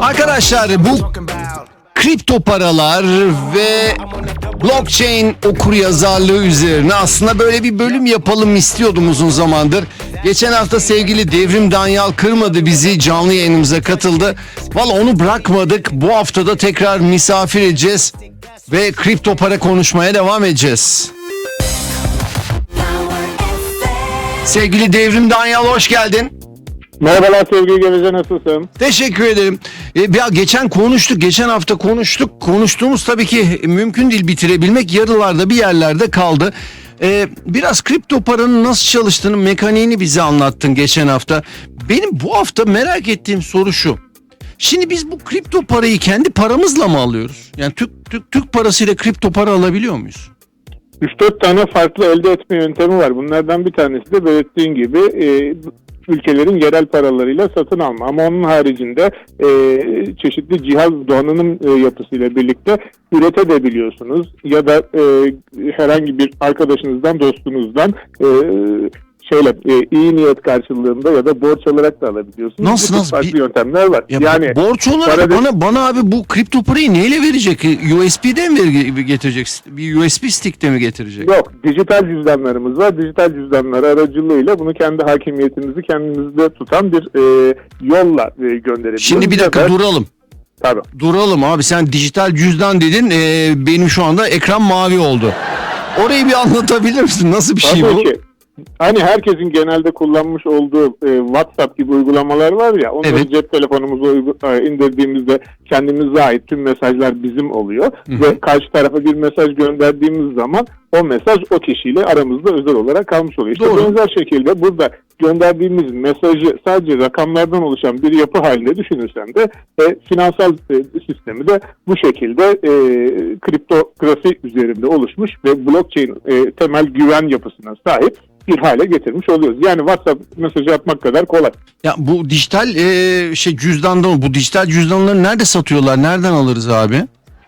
Arkadaşlar bu talking about. kripto paralar ve blockchain okur yazarlığı üzerine aslında böyle bir bölüm yapalım istiyordum uzun zamandır. Geçen hafta sevgili Devrim Danyal kırmadı bizi canlı yayınımıza katıldı. Valla onu bırakmadık. Bu haftada tekrar misafir edeceğiz ve kripto para konuşmaya devam edeceğiz. Sevgili Devrim Danyal hoş geldin. Merhabalar sevgili Geveze nasılsın? Teşekkür ederim. E, ya geçen konuştuk, geçen hafta konuştuk. Konuştuğumuz tabii ki mümkün değil bitirebilmek. Yarılarda bir yerlerde kaldı. E, biraz kripto paranın nasıl çalıştığını, mekaniğini bize anlattın geçen hafta. Benim bu hafta merak ettiğim soru şu. Şimdi biz bu kripto parayı kendi paramızla mı alıyoruz? Yani Türk, Türk, Türk parasıyla kripto para alabiliyor muyuz? 3-4 tane farklı elde etme yöntemi var. Bunlardan bir tanesi de belirttiğin gibi e, ülkelerin yerel paralarıyla satın alma. Ama onun haricinde e, çeşitli cihaz donanım e, yapısıyla birlikte üretebiliyorsunuz. Ya da e, herhangi bir arkadaşınızdan, dostunuzdan e, şöyle e, iyi niyet karşılığında ya da borç alarak da alabiliyorsunuz. Nasıl, Bu nasıl? farklı Bir- yöntemler var. Ya yani borç olarak para- bana bana abi bu kripto parayı neyle verecek? USB'den mi getirecek? Bir USB stick'te mi getirecek? Yok, dijital cüzdanlarımız var. Dijital cüzdanlar aracılığıyla bunu kendi hakimiyetinizi kendinizde tutan bir e, yolla e, gönderebiliyoruz. Şimdi bir dakika Ya da- duralım. Tabii. Duralım abi sen dijital cüzdan dedin ee, benim şu anda ekran mavi oldu. Orayı bir anlatabilir misin? Nasıl bir şey Tabii bu? ki. Hani herkesin genelde kullanmış olduğu e, WhatsApp gibi uygulamalar var ya, onları Evet. cep telefonumuza e, indirdiğimizde kendimize ait tüm mesajlar bizim oluyor hı. ve karşı tarafa bir mesaj gönderdiğimiz zaman o mesaj o kişiyle aramızda özel olarak kalmış oluyor. İşte Doğru. benzer şekilde burada gönderdiğimiz mesajı sadece rakamlardan oluşan bir yapı halinde düşünürsen de e, finansal e, sistemi de bu şekilde e, kriptografi üzerinde oluşmuş ve blockchain e, temel güven yapısına sahip bir hale getirmiş oluyoruz. Yani WhatsApp mesajı atmak kadar kolay. Ya bu dijital ee, şey cüzdandan bu dijital cüzdanları nerede satıyorlar? Nereden alırız abi?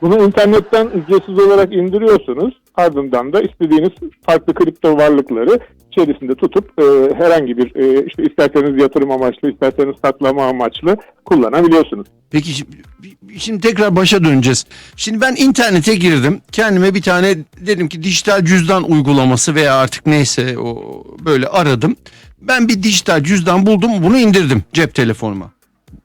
Bunu internetten ücretsiz olarak indiriyorsunuz. Ardından da istediğiniz farklı kripto varlıkları içerisinde tutup e, herhangi bir e, işte isterseniz yatırım amaçlı, isterseniz saklama amaçlı kullanabiliyorsunuz. Peki şi- şimdi tekrar başa döneceğiz. Şimdi ben internete girdim. Kendime bir tane dedim ki dijital cüzdan uygulaması veya artık neyse o böyle aradım. Ben bir dijital cüzdan buldum. Bunu indirdim cep telefonuma.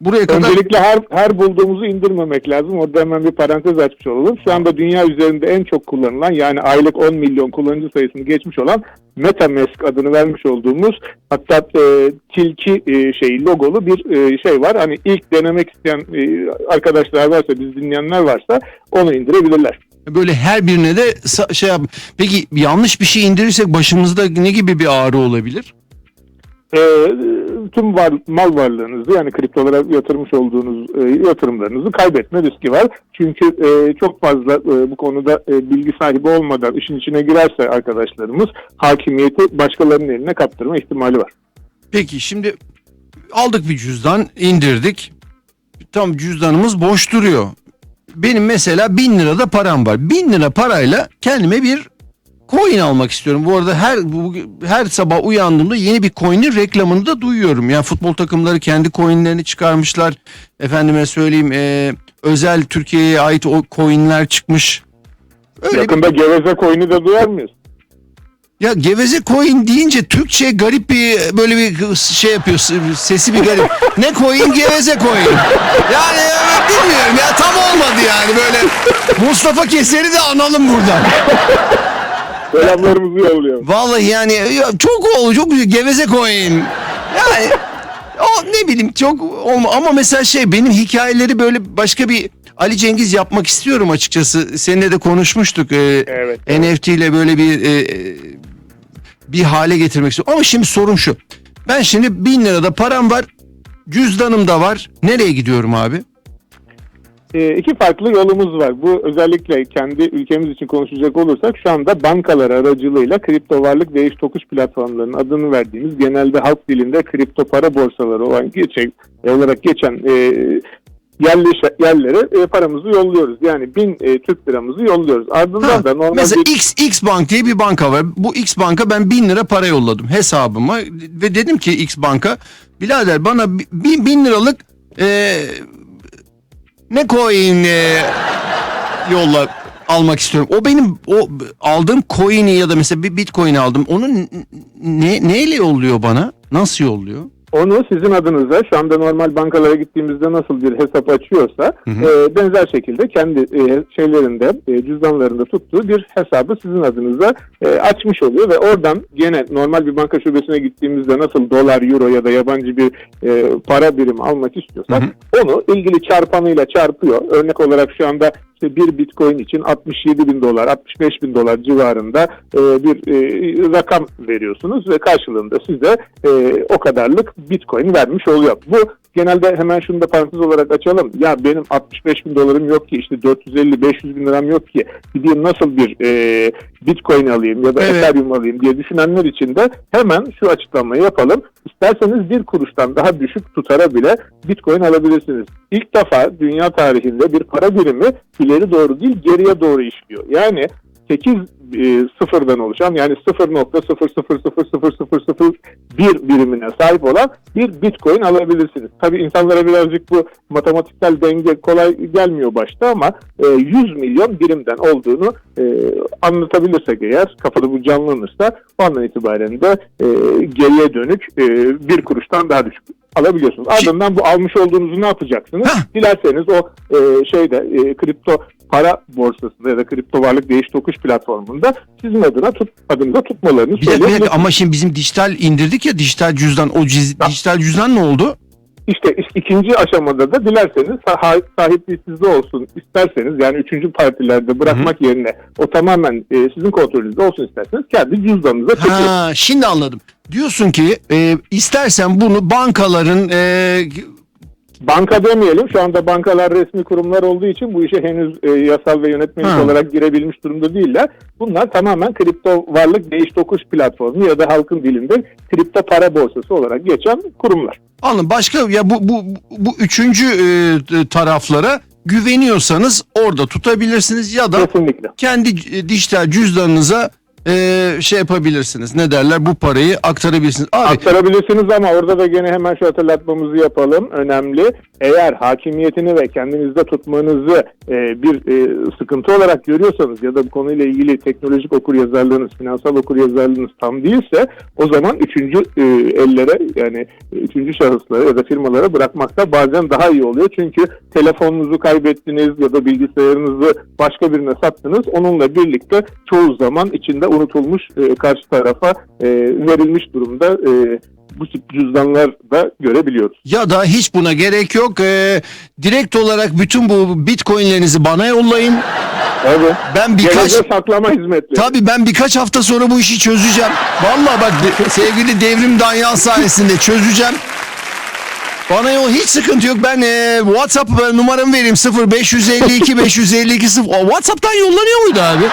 Buraya kadar Öncelikle her her bulduğumuzu indirmemek lazım. Orada hemen bir parantez açmış olalım. Şu anda dünya üzerinde en çok kullanılan yani aylık 10 milyon kullanıcı sayısını geçmiş olan MetaMask adını vermiş olduğumuz hatta e, tilki e, şey logolu bir e, şey var. Hani ilk denemek isteyen e, arkadaşlar varsa, biz dinleyenler varsa onu indirebilirler. böyle her birine de şey yap. Peki yanlış bir şey indirirsek başımızda ne gibi bir ağrı olabilir? E, tüm var, mal varlığınızı yani kriptolara yatırmış olduğunuz e, yatırımlarınızı kaybetme riski var. Çünkü e, çok fazla e, bu konuda e, bilgi sahibi olmadan işin içine girerse arkadaşlarımız hakimiyeti başkalarının eline kaptırma ihtimali var. Peki şimdi aldık bir cüzdan indirdik. Tam cüzdanımız boş duruyor. Benim mesela bin lirada param var. Bin lira parayla kendime bir coin almak istiyorum. Bu arada her bu, her sabah uyandığımda yeni bir coin'in reklamını da duyuyorum. Yani futbol takımları kendi coin'lerini çıkarmışlar. Efendime söyleyeyim e, özel Türkiye'ye ait o coin'ler çıkmış. Öyle bir- Yakında geveze coin'i de duyar mıyız? ya geveze coin deyince Türkçe garip bir böyle bir şey yapıyor sesi bir garip. ne coin geveze coin. Yani bilmiyorum ya tam olmadı yani böyle. Mustafa Keser'i de analım buradan. Selamlarımızı yolluyor. Vallahi yani ya çok oldu çok güzel geveze coin. Yani o ne bileyim çok olma ama mesela şey benim hikayeleri böyle başka bir Ali Cengiz yapmak istiyorum açıkçası. Seninle de konuşmuştuk. Ee, Evet. NFT ile böyle bir e, bir hale getirmek istiyorum. Ama şimdi sorum şu. Ben şimdi bin lirada param var. Cüzdanım da var. Nereye gidiyorum abi? E, iki farklı yolumuz var. Bu özellikle kendi ülkemiz için konuşacak olursak şu anda bankalar aracılığıyla kripto varlık değiş tokuş platformlarının adını verdiğimiz genelde halk dilinde kripto para borsaları olan geçen, olarak geçen e, yerleş, yerlere e, paramızı yolluyoruz. Yani bin e, Türk liramızı yolluyoruz. Ardından Ha, da normal mesela bir... X, X Bank diye bir banka var. Bu X Bank'a ben bin lira para yolladım hesabıma ve dedim ki X Bank'a birader bana bi- bin, bin liralık e, ne coin e, yolla almak istiyorum. O benim o aldığım coin'i ya da mesela bir bitcoin aldım. Onu ne neyle yolluyor bana? Nasıl yolluyor? Onu sizin adınıza şu anda normal bankalara gittiğimizde nasıl bir hesap açıyorsa e, benzer şekilde kendi e, şeylerinde e, cüzdanlarında tuttuğu bir hesabı sizin adınıza e, açmış oluyor ve oradan gene normal bir banka şubesine gittiğimizde nasıl dolar, euro ya da yabancı bir e, para birimi almak istiyorsak onu ilgili çarpanıyla çarpıyor. Örnek olarak şu anda işte bir bitcoin için 67 bin dolar, 65 bin dolar civarında e, bir e, rakam veriyorsunuz ve karşılığında size e, o kadarlık bitcoin vermiş oluyor. Bu genelde hemen şunu da parantez olarak açalım. Ya benim 65 bin dolarım yok ki işte 450-500 bin liram yok ki gideyim nasıl bir e, bitcoin alayım ya da Evet. ethereum alayım diye düşünenler için de hemen şu açıklamayı yapalım. İsterseniz bir kuruştan daha düşük tutara bile bitcoin alabilirsiniz. İlk defa dünya tarihinde bir para birimi ileri doğru değil geriye doğru işliyor. Yani 8 e, sıfırdan oluşan yani 0.0000001 birimine sahip olan bir bitcoin alabilirsiniz. Tabii insanlara birazcık bu matematiksel denge kolay gelmiyor başta ama e, 100 milyon birimden olduğunu e, anlatabilirsek eğer kafada bu canlanırsa o andan itibaren de e, geriye dönük e, bir kuruştan daha düşük alabiliyorsunuz. Ardından bu almış olduğunuzu ne yapacaksınız? Hah. Dilerseniz o e, şeyde e, kripto para borsasında ya da kripto varlık değiş tokuş platformunda sizin adına tut, adınıza tutmalarını Bir dakika, bir dakika ama şimdi bizim dijital indirdik ya dijital cüzdan. O ciz- dijital cüzdan ne oldu? İşte ikinci aşamada da dilerseniz sah- sahipliği sizde olsun isterseniz yani üçüncü partilerde bırakmak yerine o tamamen e, sizin kontrolünüzde olsun isterseniz kendi cüzdanınıza çekiyorsunuz. Ha, şimdi anladım. Diyorsun ki e, istersen bunu bankaların e, Banka demeyelim. Şu anda bankalar resmi kurumlar olduğu için bu işe henüz e, yasal ve yönetmelik Ha. olarak girebilmiş durumda değiller. Bunlar tamamen kripto varlık değiş tokuş platformu ya da halkın dilinde kripto para borsası olarak geçen kurumlar. Anladım. Başka ya bu bu bu üçüncü e, taraflara güveniyorsanız orada tutabilirsiniz ya da Kesinlikle. kendi e, dijital cüzdanınıza e, şey yapabilirsiniz. Ne derler? Bu parayı aktarabilirsiniz. Abi Aktarabilirsiniz ama orada da gene hemen şu hatırlatmamızı yapalım. Önemli. Eğer hakimiyetini ve kendinizde tutmanızı e, bir e, sıkıntı olarak görüyorsanız ya da bu konuyla ilgili teknolojik okuryazarlığınız, finansal okuryazarlığınız tam değilse o zaman üçüncü e, ellere yani üçüncü şahıslara ya da firmalara bırakmakta bazen daha iyi oluyor. Çünkü telefonunuzu kaybettiniz ya da bilgisayarınızı başka birine sattınız. Onunla birlikte çoğu zaman içinde unutulmuş e, karşı tarafa e, verilmiş durumda e, bu tip cüzdanlar da görebiliyoruz. ya da hiç buna gerek yok. E, direkt olarak bütün bu bitcoinlerinizi bana yollayın. Evet. Ben birkaç saklama hizmetleri. Tabii ben birkaç hafta sonra bu işi çözeceğim. Vallahi bak sevgili Devrim Danyal sayesinde çözeceğim. Bana o hiç sıkıntı yok. Ben e, WhatsApp numaramı vereyim 0552 552 0. O WhatsApp'tan yollanıyor muydu abi?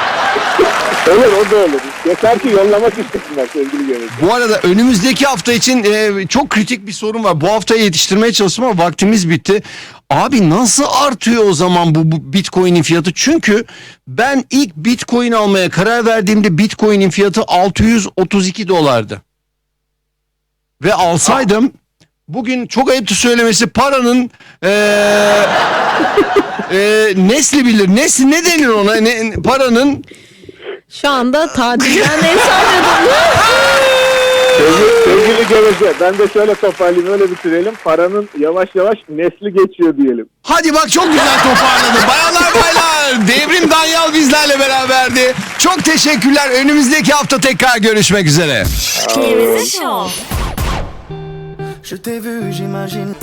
Olur o da olur. Yeter ki yollamak istesinler sevgili gelecek. Bu arada önümüzdeki hafta için e, çok kritik bir sorun var. Bu haftaya yetiştirmeye çalıştım ama vaktimiz bitti. Abi nasıl artıyor o zaman bu, bu Bitcoin'in fiyatı? Çünkü ben ilk Bitcoin almaya karar verdiğimde Bitcoin'in fiyatı 632 dolardı. Ve alsaydım bugün çok ayıptı söylemesi paranın e, e, nesli bilir. Nesli ne denir ona? Ne, paranın Şu anda tatilden hesap Sevgili, sevgili gelecek ben de şöyle toparlayayım öyle bitirelim. Paranın yavaş yavaş nesli geçiyor diyelim. Hadi bak çok güzel toparladı. Bayanlar baylar Devrim Danyal bizlerle beraberdi. Çok teşekkürler. Önümüzdeki hafta tekrar görüşmek üzere. Show. Je t'ai vu, j'imagine.